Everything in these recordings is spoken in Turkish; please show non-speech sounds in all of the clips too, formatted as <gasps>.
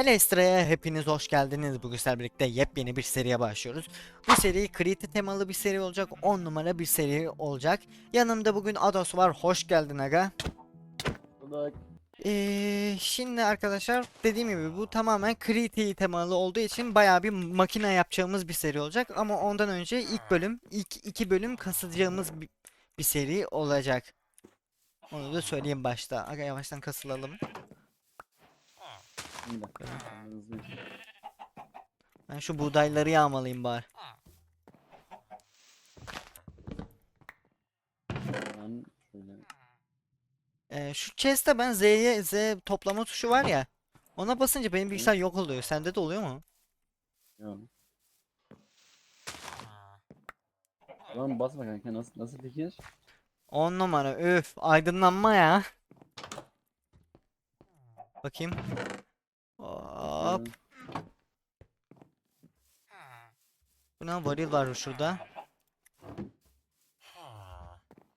Elestra'ya hepiniz hoş geldiniz. Bugün sizlerle birlikte yepyeni bir seriye başlıyoruz. Bu seri kriti temalı bir seri olacak. 10 numara bir seri olacak. Yanımda bugün Ados var. Hoş geldin aga. Bak. Ee, şimdi arkadaşlar dediğim gibi bu tamamen kriti temalı olduğu için bayağı bir makine yapacağımız bir seri olacak. Ama ondan önce ilk bölüm, ilk iki bölüm kasacağımız bir, bir seri olacak. Onu da söyleyeyim başta. Aga yavaştan kasılalım. Bir dakika. Hızlı. Ben şu buğdayları yağmalayayım bari. Ben şöyle. Ee, şu chest'te ben Z'ye Z toplama tuşu var ya. Ona basınca benim bilgisayar yok oluyor. Sende de oluyor mu? Yok. Lan basma kanka nasıl nasıl fikir? 10 numara. Üf, aydınlanma ya. Bakayım. Hop. Bu ne varil var şurada.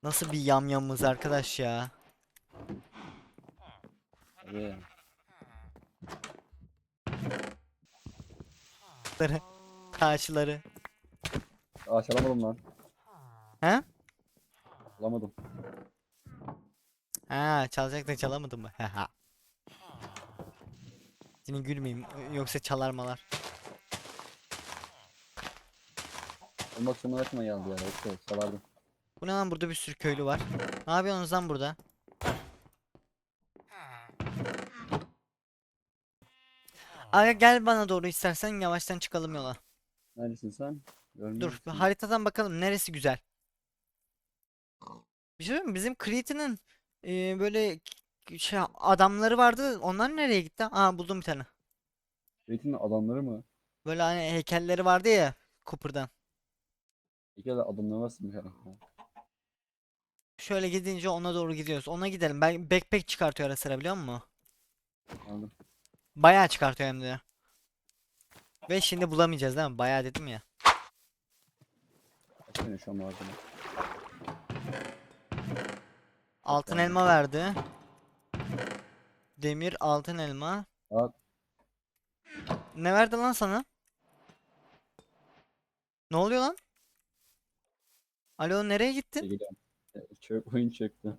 Nasıl bir yamyamımız arkadaş ya. Hadi. Taşları. Taşları. Aa çalamadım lan. He? Çalamadım. Ha, çalacaktın çalamadın mı? Haha. Seni gülmeyeyim yoksa çalar malar. Olmak aklıma geldi ya. İşte çalardım. Bu ne lan burada bir sürü köylü var. Ne yapıyorsunuz lan burada? Aga gel bana doğru istersen yavaştan çıkalım yola. Neredesin sen? Görmüyor Dur bir musun? haritadan bakalım neresi güzel. Bir şey söyleyeyim mi? Bizim Creed'in e, böyle şey adamları vardı. Onlar nereye gitti? Aa buldum bir tane. Zeytin'in adamları mı? Böyle hani heykelleri vardı ya Cooper'dan. De adamları nasıl bir? Şöyle gidince ona doğru gidiyoruz. Ona gidelim. Ben backpack çıkartıyor ara sıra biliyor musun? Aldım. Bayağı çıkartıyor hem de. Ve şimdi bulamayacağız değil mi? Bayağı dedim ya. Tane şu an malzeme? Altın elma verdi. Demir altın elma. Aa Ne verdi lan sana? Ne oluyor lan? Alo nereye gittin? geliyorum. Çök oyun çöktü.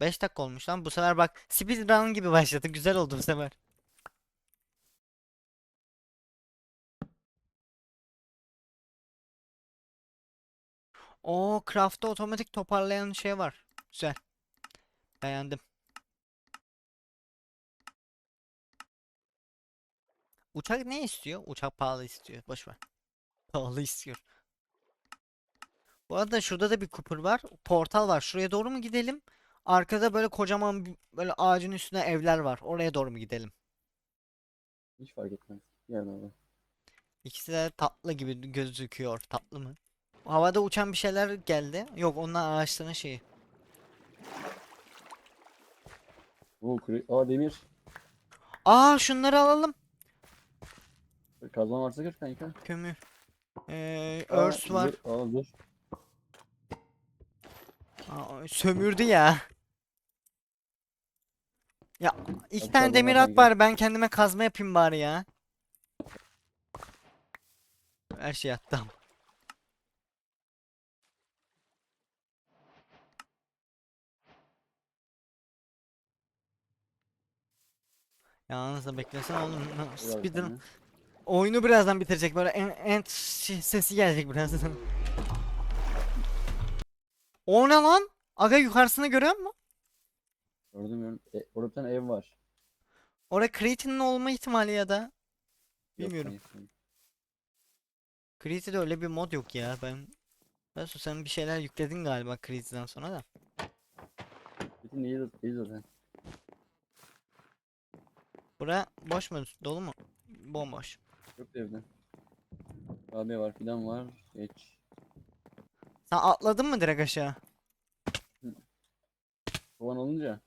5 dakika olmuş lan. Bu sefer bak speedrun gibi başladı. Güzel oldu bu sefer. O craft'ta otomatik toparlayan şey var. Güzel. Beğendim. Uçak ne istiyor? Uçak pahalı istiyor. Boş ver. <laughs> Pahalı istiyor. Bu arada şurada da bir Cooper var. Portal var. Şuraya doğru mu gidelim? Arkada böyle kocaman bir- böyle ağacın üstüne evler var. Oraya doğru mu gidelim? Hiç fark etmez. Yerden orada. İkisi de tatlı gibi gözüküyor. Tatlı mı? Havada uçan bir şeyler geldi. Yok onlar ağaçların şeyi. Oo kuru... Aa demir. Aa şunları alalım. Kazma varsa gör kanka. Kömür. Ee, Aa, örs var. zırh- Aa dur. Aa, sömürdü ya. Ya iki tane kazma demir at kanka. bari ben kendime kazma yapayım bari ya. Her şey attım. Yalnız da beklesene oğlum. Speedrun. Oyunu birazdan bitirecek böyle en, en şey- sesi gelecek birazdan. O ne lan? Aga yukarısını görüyor musun? Gördüm gördüm. E, orada bir tane ev var. Orada Creatine'in olma ihtimali ya da. Bilmiyorum. Creative'de öyle bir mod yok ya ben. Ben sen bir şeyler yükledin galiba Creative'den sonra da. İyi, iyi zaten. Bura boş mu? Dolu mu? Bomboş. Yok evde. Abi var fidan var. Geç. Sen atladın mı direkt aşağı? Kovan olunca.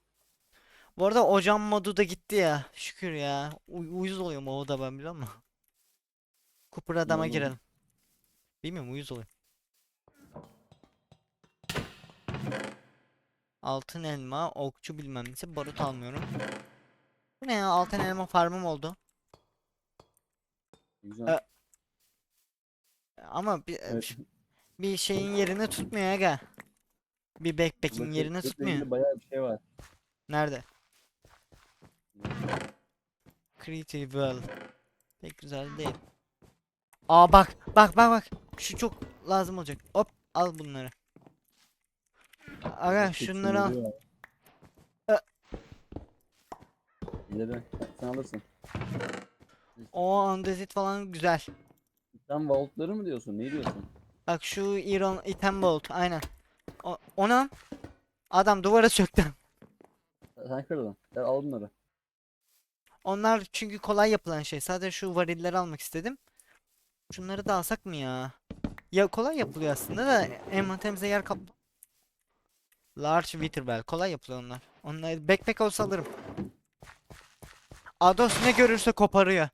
Bu arada ocağın modu da gitti ya. Şükür ya. Uy uyuz oluyor mu o da ben biliyor musun? Cooper adama oldu? girelim. Bilmiyorum uyuz oluyor. Altın elma, okçu bilmem nesi, barut almıyorum. Bu ne ya? Altın elma farmım oldu. Güzel. E, Ama bir, Evet. bir şeyin yerini tutmuyor aga. Bir backpack'in Burada yerini tutmuyor. Bayağı bir şey var. Nerede? World. Pek güzel değil. Aa bak, bak, bak, bak. Şu çok lazım olacak. Hop, al bunları. Aga şunları al. keçileri var. E. İleri. Sen, sen alırsın. O andezit falan güzel. Sen vaultları mı diyorsun? Ne diyorsun? Bak şu Iron Item Bolt aynen. O, ona adam duvara söktü. <laughs> Sen- kırdın. Gel al bunları. Onlar çünkü kolay yapılan şey. Sadece şu varilleri almak istedim. Şunları da alsak mı ya? Ya kolay yapılıyor aslında da envanterimize yer kap. Large Witherwell kolay yapılıyor onlar. Onlar backpack olsa alırım. Ados ne görürse koparıyor.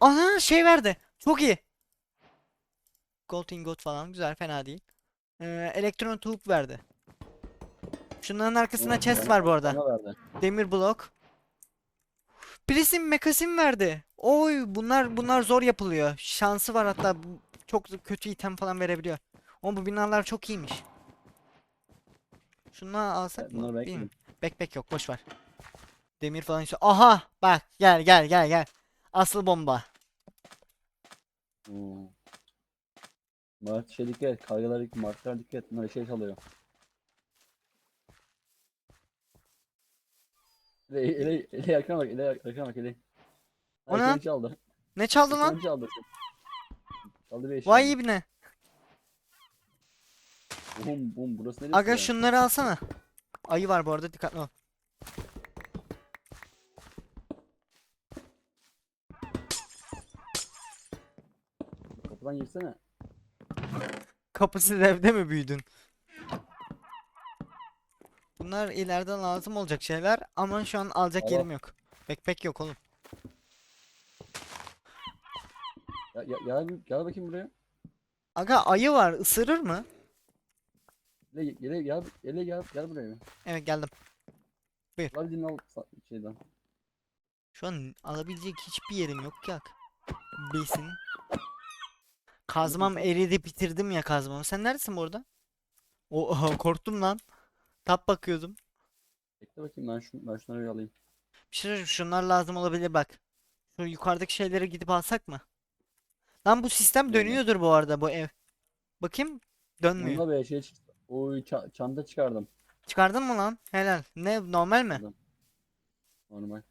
Ana şey verdi. Çok iyi. Gold ingot falan güzel fena değil. Ee, elektron tube verdi. Şunların arkasında chest var bu arada. Demir blok. Prism mekasim verdi. Oy bunlar bunlar zor yapılıyor. Şansı var hatta çok kötü item falan verebiliyor. Ama bu binalar çok iyiymiş. Şunları alsak mı? Bilmiyorum. Backpack yok boş ver. Demir falan işte. Aha bak gel gel gel gel. Asıl bomba. Oo. Mart şey dikkat et. Kargalar dikkat Martlar dikkat et. Bunlar şey çalıyor. Ele, ele, ele yakına bak. Ele yakına bak. Ele. O ne lan? çaldı. Ne çaldı lan? Seni çaldı. Çaldı bir eşya. Vay ibne. Bum bum burası neresi Aga ya? şunları alsana. Ayı var bu arada dikkatli ol. Kapıdan girsene. Kapısız evde mi büyüdün? Bunlar ileriden lazım olacak şeyler ama şu an alacak Al, al. yerim yok. Backpack yok oğlum. Ya, ya, gel, gel bakayım buraya. Aga ayı var ısırır mı? Ele, ele, gel, ele gel, gel buraya. Evet geldim. Hadi dinle al şeyden. Şu an alabilecek hiçbir yerim yok ki. ak. Besin. Kazmam eridi bitirdim ya kazmamı. Sen neredesin bu arada? O <laughs> korktum lan. Tap bakıyordum. Bekle bakayım ben, şu, ben şunları bir alayım. Bir şey söyleyeyim, şunlar lazım olabilir bak. Şu yukarıdaki şeyleri gidip alsak mı? Lan bu sistem dönüyordur bu arada bu ev. Bakayım. Dönmüyor. Bunda be şey çıktı. Oy ça- çanta çıkardım. Çıkardın mı lan? Helal. Ne normal mi? Çıkardım. Normal.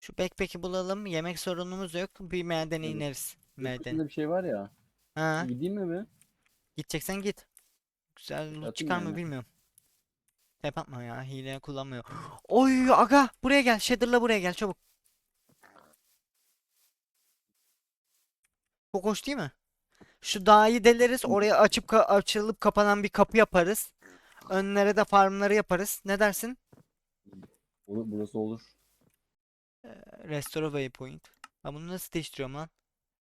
Şu backpack'i bulalım. Yemek sorunumuz yok. Bir madene Evet. ineriz. Maden. Bir şey var ya. Ha, Gideyim mi be? gideceksen git. Güzel loot Yapayım çıkar mı yani. bilmiyorum. Tep atma ya. Hile kullanmıyor. <gasps> Oy aga buraya gel. Shader'la buraya gel çabuk. Çok hoş değil mi? Şu dağı deleriz. Oraya açıp ka- açılıp kapanan bir kapı yaparız. Önlere de farmları yaparız. Ne dersin? Olur, burası olur. Restore waypoint. Ben bunu nasıl değiştiriyorum lan?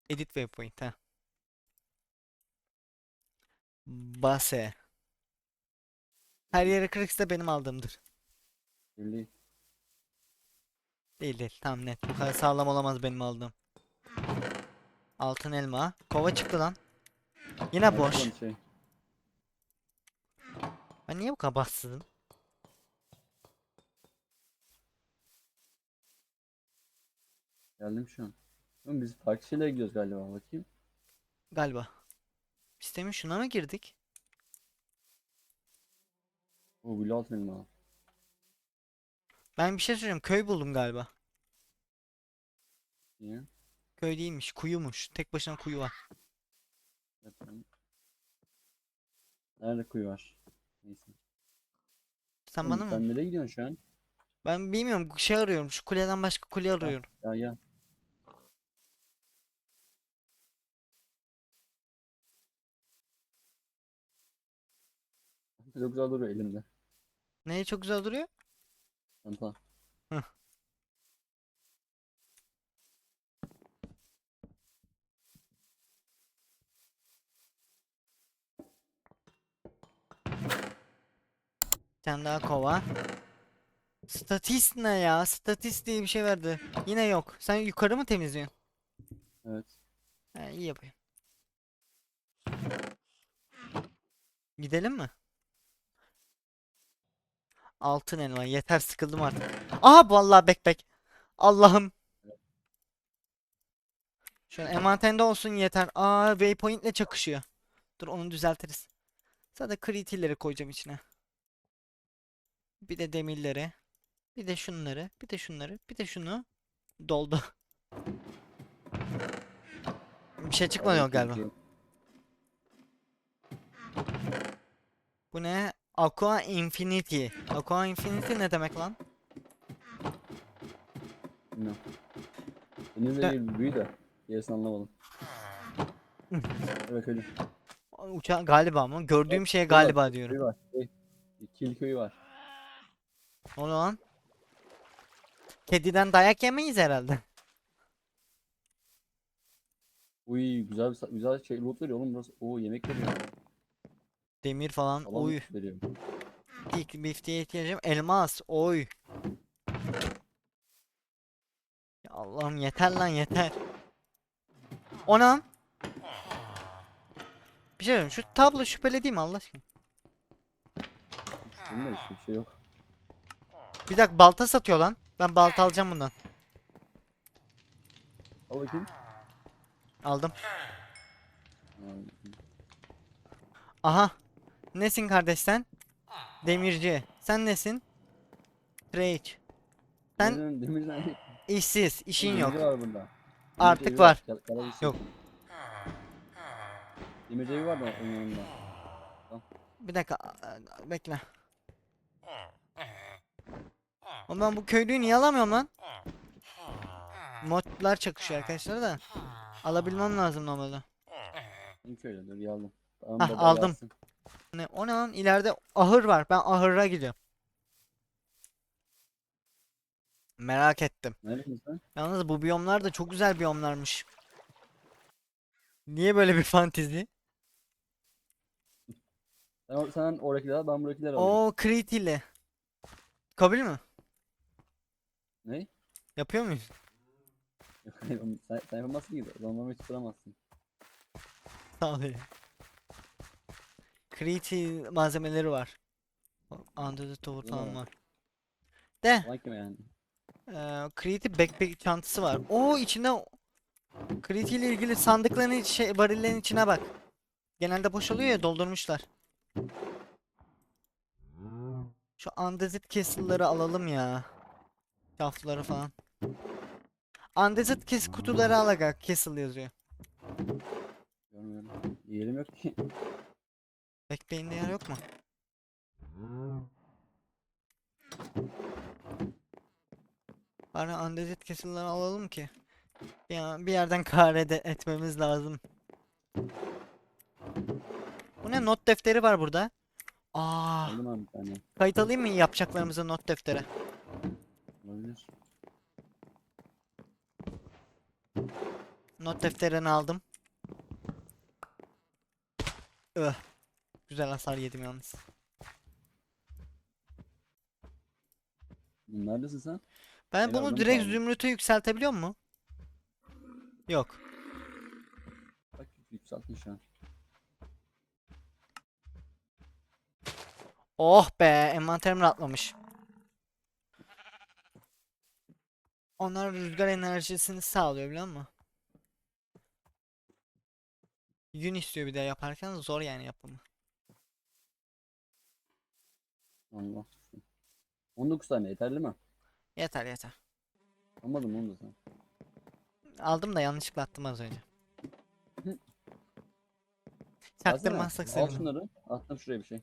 Edit waypoint ha. Base. Her yere kırıksa benim aldığımdır. Belli. Değil değil. Tamam net. Bu kadar sağlam olamaz benim aldığım. Altın elma. Kova çıktı lan. Yine boş. Şey. Ben niye bu kadar bassızım? Geldim şu an. Oğlum biz farklı şeylere gidiyoruz galiba. Bakayım. Galiba. Sistemin şuna mı girdik? O gül altın elma. Ben bir şey söyleyeceğim. Köy buldum galiba. Niye? Köy değilmiş. Kuyumuş. Tek başına kuyu var. Nerede kuyu var? Neyse. Sen Oğlum bana mı? sen nereye gidiyorsun şu an? Ben bilmiyorum. Şey arıyorum. Şu kuleden başka kule arıyorum. Ya gel. Çok güzel duruyor elimde. Neye çok güzel duruyor? Çanta. Tane daha kova. Statist ne ya? Statist diye bir şey verdi. Yine yok. Sen yukarı mı temizliyorsun? Evet. He, iyi yapıyorsun. Gidelim mi? Altın elma. Yeter sıkıldım artık. Aha vallahi backpack. Allah'ım. Şöyle envanterinde olsun yeter. Aa waypoint'le çakışıyor. Dur onu düzeltiriz. Sadece kritileri koyacağım içine. Bir de demirleri. Bir de şunları. Bir de şunları. Bir de şunu. Doldu. Bir şey çıkmadı yok galiba. Bu ne? Aqua Infinity. Aqua Infinity ne demek lan? Denizle Ya- ilgili büyü de. Gerisini anlamadım. evet öyle. Uçağı galiba mı? Gördüğüm şeye Köy var, galiba diyorum. Köyü var. Şey, Kil köyü var. Ne oluyor lan? Kediden dayak yemeyiz herhalde. <laughs> Uy güzel bir sa- güzel şey loot veriyor oğlum burası. Oo yemek veriyor. Demir falan. Falan Oy. veriyor. İlk bifteğe ihtiyacım. Elmas. Oy. Ya Allah'ım yeter lan yeter. Onam. Bir şey söyleyeyim. Şu tablo şüpheli değil mi Allah aşkına? Bunda hiçbir şey yok. Bir dakika balta satıyor lan. Ben balta alacağım bundan. Al bakayım. Aldım. Aha. Nesin kardeş sen? Demirci. Sen nesin? Trade. Sen Demirden, demirden işsiz. işin yok. Demirci var bunda. Artık evi var. Yok. Demirci var da onun yanında. Bir dakika. Bekle. Oğlum ben bu köylüyü niye alamıyorum lan? Modlar çakışıyor arkadaşlar da. Alabilmem lazım normalde. Aldım. Tamam, Hah, aldım. gelsin. Ne, o ne lan? İleride ahır var. Ben ahıra gidiyorum. Merak ettim. Neredesin? Yalnız bu biyomlar da çok güzel biyomlarmış. Niye böyle bir <laughs> fantezi? Sen, sen oradakileri al ben buradakileri alayım. O Kritili. Kabul mü? Ne? Yapıyor muyuz? <laughs> Yok, hayır, onu- sen, sen yapamazsın gibi. Donlamayı tutturamazsın. Sağ ol ya. Kriti malzemeleri var. Tower falan var. De. Kim yani? Eee Kriti backpack çantası var. Oo içinde Kriti ile ilgili sandıkların şey varillerin içine bak. Genelde boş oluyor ya doldurmuşlar. Şu Undead Castle'ları alalım ya. Şafları falan. Undead Cast kutuları al aga. Castle yazıyor. Görmüyorum. Yerim yok ki. Backpack'inde yer yok mu? Bari Undead Castle'ları alalım ki. Bir, bir yerden kar ede- etmemiz lazım. Bu ne? Not defteri var burada. Aa, Aldım abi bir tane. kayıt alayım mı yapacaklarımızı not deftere? Olabilir. Not defterini aldım. Öh. Güzel hasar yedim yalnız. Neredesin sen? Ben Beni bunu direkt kaldı. zümrüte yükseltebiliyor mu? Yok. Bak yükselttin şu an. Oh be, envanterim rahatlamış. Onlar rüzgar enerjisini sağlıyor biliyor musun? Yün istiyor bir de yaparken zor yani yapımı. Allah. 19 tane yeterli mi? Yeter yeter. Almadım onu da sen. Aldım da yanlışlıkla attım az önce. <laughs> Çaktırmazsak Alsana, Al sevinirim. şunları. Attım şuraya bir şey.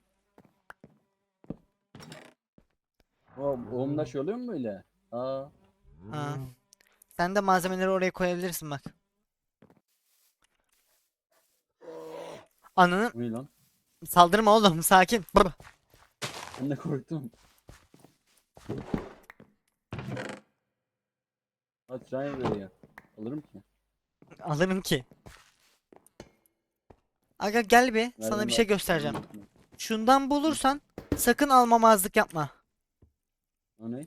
O oğlumda şey oluyor mu böyle? Aa. Ha. Sen de malzemeleri oraya koyabilirsin bak. Ananı Bu lan? saldırma oğlum sakin. Brr. Ben de korktum. Hadi tren buraya. Alırım ki. Alırım ki. Aga gel bir sana bir şey göstereceğim. Şundan bulursan sakın almamazlık yapma. O ne?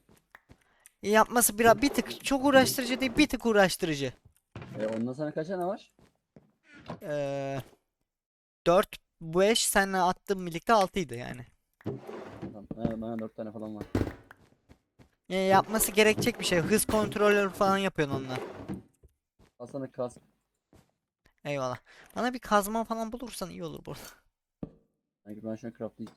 Yapması biraz bir tık çok uğraştırıcı değil bir tık uğraştırıcı. E, ondan sonra kaç tane var? Ee, 4 5 senle attığım birlikte 6'ydı yani. Tamam, bana, bana 4 tane falan var. Yani yapması gerekecek bir şey. Hız kontrolörü falan yapıyorsun onunla. Al sana kask. Eyvallah. Bana bir kazma falan bulursan iyi olur burada. Sanki ben şunu craftlayayım.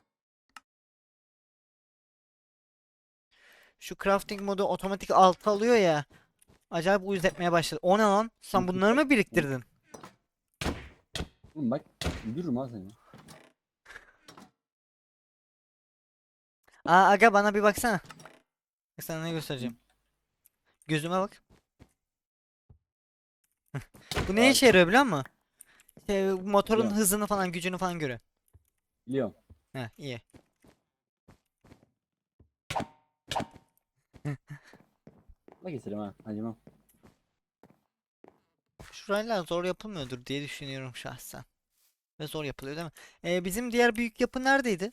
Şu crafting modu otomatik altı alıyor ya. Acayip uyuz etmeye başladı. O ne lan? Sen bunları mı biriktirdin? Oğlum bak öldürürüm ha seni. Aa aga bana bir baksana. Bak sana ne göstereceğim. Gözüme bak. <laughs> Bu ne Bak. işe yarıyor biliyor musun? Şey, motorun Biliyorum. hızını falan gücünü falan görüyor. Biliyorum. Heh iyi. Bak keserim ha. Acımam. Şurayla zor yapılmıyordur diye düşünüyorum şahsen. Ve zor yapılıyor değil mi? Ee, bizim diğer büyük yapı neredeydi?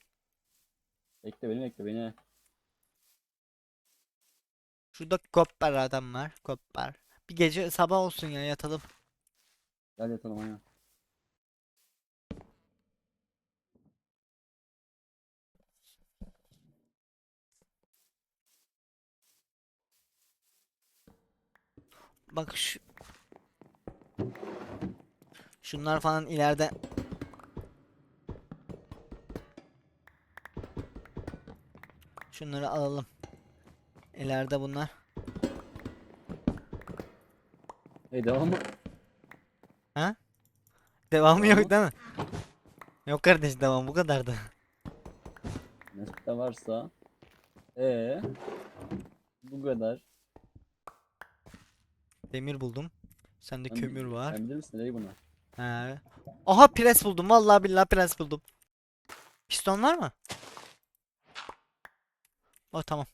Bekle beni bekle beni. Şurada Kopper adam var. Kopper. Bir gece sabah olsun ya yatalım. Gel yatalım aynen. Bak şu Şunlar falan ileride Şunları alalım. İleride bunlar. Hey devam mı? Devamı yok Devamı? değil mi? Yok kardeş devam bu kadardı. Ne varsa. Ee, bu kadar. Demir buldum. Sende Sen kömür var. Sen bilir misin nereye bunlar? He. Aha pres buldum. Vallahi billahi pres buldum. Piston var mı? O tamam.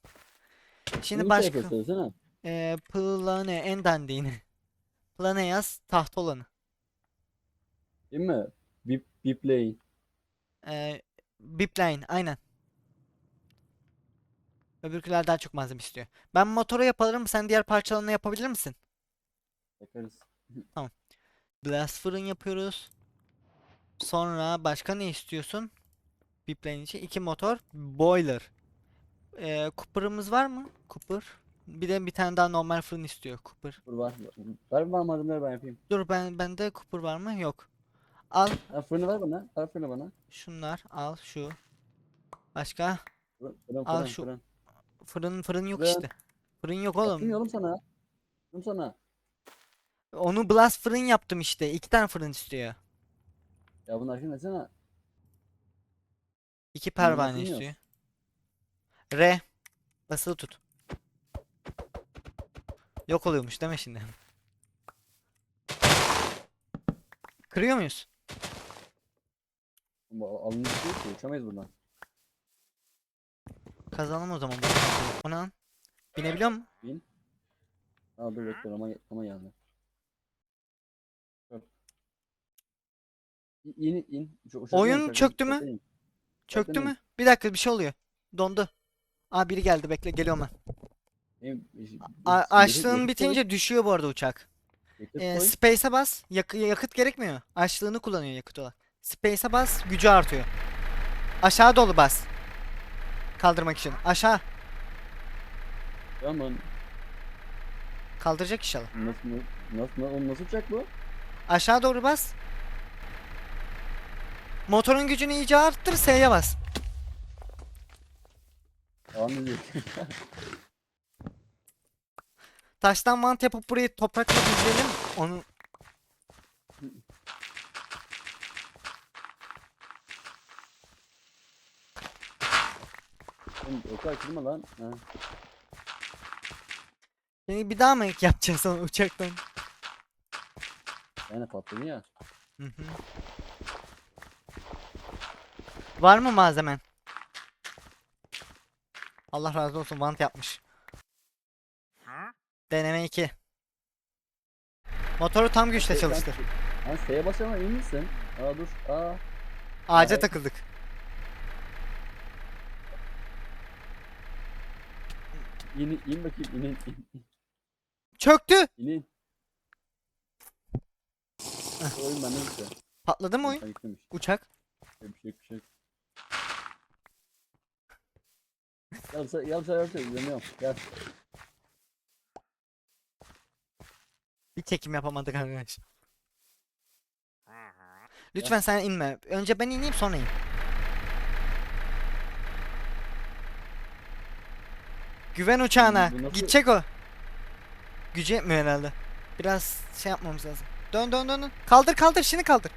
Şimdi Bunu şey başka söylesene. eee plane en dandiğini. Plane yaz tahta olanı. Değil mi? Bip, biplane. Eee Bipline aynen. Öbürküler daha çok malzeme istiyor. Ben motoru yaparım. Sen diğer parçalarını yapabilir misin? Bakarız. <laughs> Blast fırın yapıyoruz. Sonra başka ne istiyorsun? Bipline için iki motor, boiler. Ee, Cooper'ımız var mı? Cooper. Bir de bir tane daha normal fırın istiyor Cooper. Dur var. Ver bana malzemeleri ben yapayım. Dur ben bende Cooper var mı? Yok. Al Ha, fırını ver bana. Ver fırını bana. şunlar, al şu. Başka? Fırın, fırın, Al şu- fırın. Fırın fırın yok Fırın. işte. Fırın yok oğlum. oğlum sana. Yapayım sana. Onu blast fırın yaptım işte. İki tane fırın istiyor. Ya bunlar şimdi desene. İki pervane istiyor. yiyoruz? R. Basılı tut. Yok oluyormuş değil mi şimdi? Kırıyor muyuz? Alınmış değil ki. Uçamayız buradan. Kazanalım o zaman. bu O ne lan? Binebiliyor mu? Aa dur bekle ama, ama geldi. İn in. Oyun çöktü mü? Çöktü mü? Bir dakika bir şey oluyor. Dondu. Aa biri geldi bekle geliyorum ben. A- yakıt- açlığın bitince düşüyor bu arada uçak. Ee, space'e bas. Yak- yakıt gerekmiyor. Açlığını kullanıyor yakıt olarak. Space'e bas gücü artıyor. Aşağı dolu bas. Kaldırmak için. Aşağı. Tamam. Kaldıracak inşallah. Nasıl nasıl nasıl nasıl uçak bu? Aşağı doğru bas. Motorun gücünü iyice arttır S'ye bas. Tamam dedi. <laughs> Taştan mant yapıp burayı toprakla düzleyelim. Onu Oğlum uçak kırma lan. Ha. Seni bir daha mı yapacağız sonra uçaktan? Yani patladı ya. Hı hı. Var mı malzemen? Allah razı olsun vant yapmış. Deneme 2. Motoru tam güçle çalıştır. Lan S'ye basama iyi misin? Aa dur. Aa. Ağaca Evet. takıldık. İn, in bakayım inin in, in, Çöktü. inin. Oyun bende bitti. Patladı mı oyun? Uçak. Bir şey bir şey yok. Gel sen gel sen sen izlemiyorum. Gel. Bir çekim yapamadık arkadaş. Lütfen sen inme. Önce ben ineyim sonra in. Güven uçağına. Bu nasıl- Gidecek o. Gücü yetmiyor herhalde. Biraz şey yapmamız lazım. Dön dön dön. dön. Kaldır kaldır şimdi kaldır.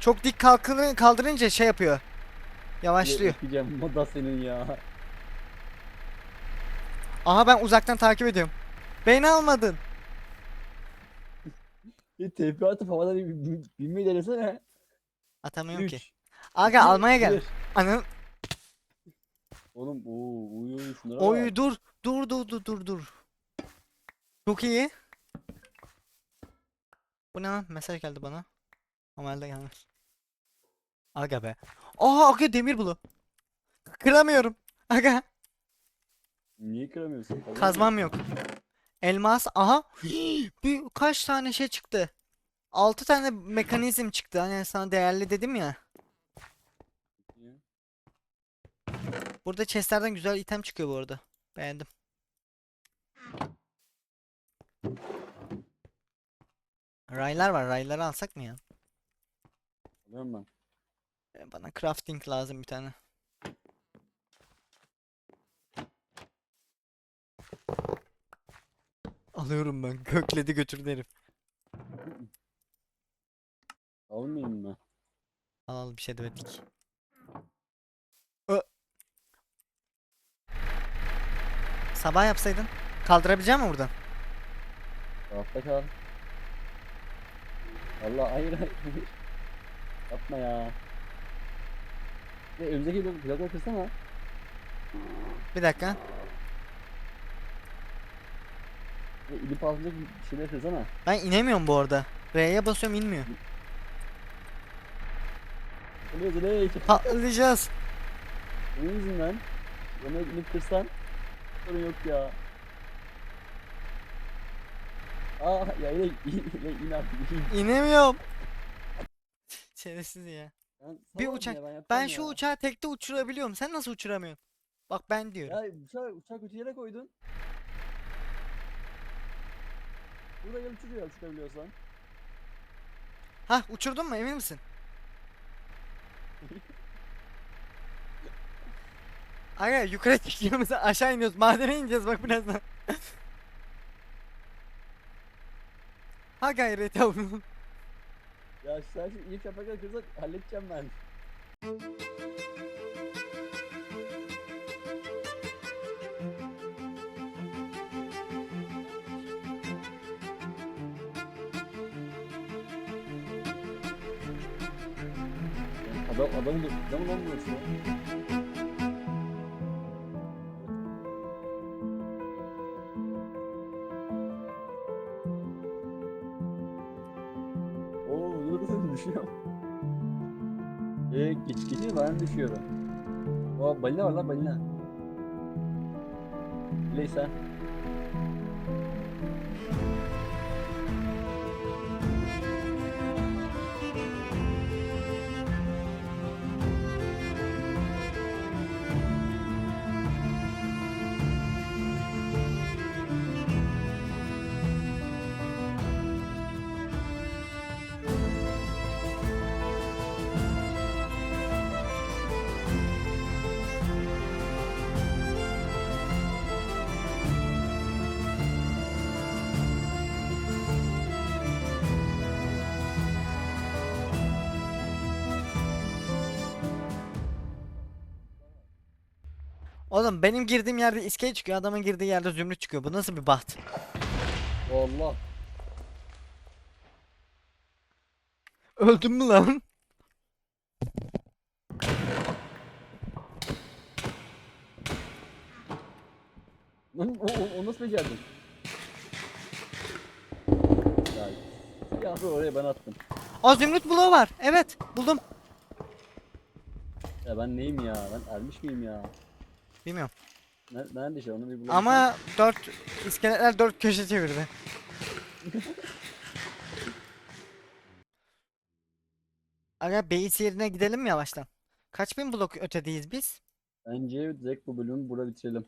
Çok dik kalkını kaldırınca şey yapıyor. Yavaşlıyor. Okuyacağım moda senin ya. Aha ben uzaktan takip ediyorum. Beni almadın. <laughs> Bir TP atıp havadan bin- bin- binmeyi denesene. Atamıyorum ki. 3. Aga almaya gel. Anın Oğlum ooo uyu uyu şunlara bak. Oy dur. Dur dur dur dur dur. Çok iyi. Bu ne lan? Mesaj geldi bana. Normalde gelmez. Aga be. Aa aga demir bulu. Kıramıyorum. Aga Niye kıramıyorsun? Kazan kazmam yok. Elmas aha. <gasps> Bir kaç tane şey çıktı. 6 tane mekanizm çıktı. Hani sana değerli dedim ya. ya. Burada chestlerden güzel item çıkıyor bu arada. Beğendim. Raylar var. Rayları alsak mı ya? Alıyorum ben. E, Bana crafting lazım bir tane. Alıyorum ben. <laughs> Kökledi götürdü herif. Almayayım mı? Al al bir şey demedik. Ö. Sabah yapsaydın. Kaldırabilecek misin buradan? Rahatta kal. Allah hayır. hayır. Yapma ya. Ve önümüzdeki blok- blokları kırsana. Bir dakika. Ve ilip altındaki şeyleri kırsana. Ben inemiyorum bu arada. R'ye basıyorum inmiyor. Oluyor Züley. Patlayacağız. Onun yüzünden. Onu inip kırsan. Sorun yok ya. Aa ya yine <laughs> yine in artık in. İnemiyorum. Şerefsiz ya. Ben Bir uçak- ya, yapacağım Ben şu ya. uçağı tekte uçurabiliyorum. Sen nasıl uçuramıyorsun? Bak ben diyorum. Ya uçak, uçak kötü yere koydun. Burada gel uçuruyor uçurabiliyorsan. Hah uçurdun mu emin misin? <laughs> Aga yukarı çıkıyoruz aşağı iniyoruz. Madene ineceğiz bak birazdan. ha gayret yavrum. Ya sen şu ilk yaprakları kırsan halledeceğim ben. Adam adam adam lan burası düşüyorum. O balina var lan balina. Neyse. Oğlum benim girdiğim yerde iskele çıkıyor. Adamın girdiği yerde zümrüt çıkıyor. Bu nasıl bir baht? Allah. Öldüm mü lan? Lan o, o, o nasıl becerdin? Ya, ya oraya ben attım. Aa zümrüt bloğu var. Evet buldum. Ya ben neyim ya? Ben ermiş miyim ya? Bilmiyorum. Nerede, nerede şey onu bir bulalım. Ama dört iskeletler dört köşe çevirdi. <laughs> Aga base yerine gidelim mi yavaştan? Kaç bin blok ötedeyiz biz? Bence direkt bu bölümü burada bitirelim.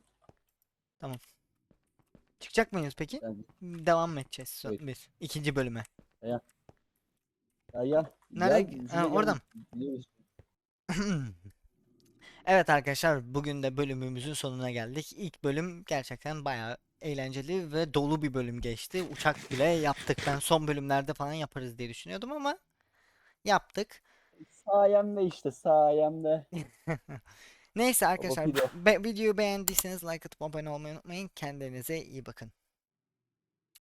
Çıkacak mıyız peki? Yani, Devam mı edeceğiz so- Evet. biz ikinci bölüme? ya ya. Nerede- gel, Ha, oradan. <laughs> Evet arkadaşlar bugün de bölümümüzün sonuna geldik. İlk bölüm gerçekten bayağı eğlenceli ve dolu bir bölüm geçti. Uçak bile yaptık. Ben son bölümlerde falan yaparız diye düşünüyordum ama yaptık. Sayemde işte sayemde. <laughs> Neyse arkadaşlar be- videoyu beğendiyseniz like atıp abone olmayı unutmayın. Kendinize iyi bakın.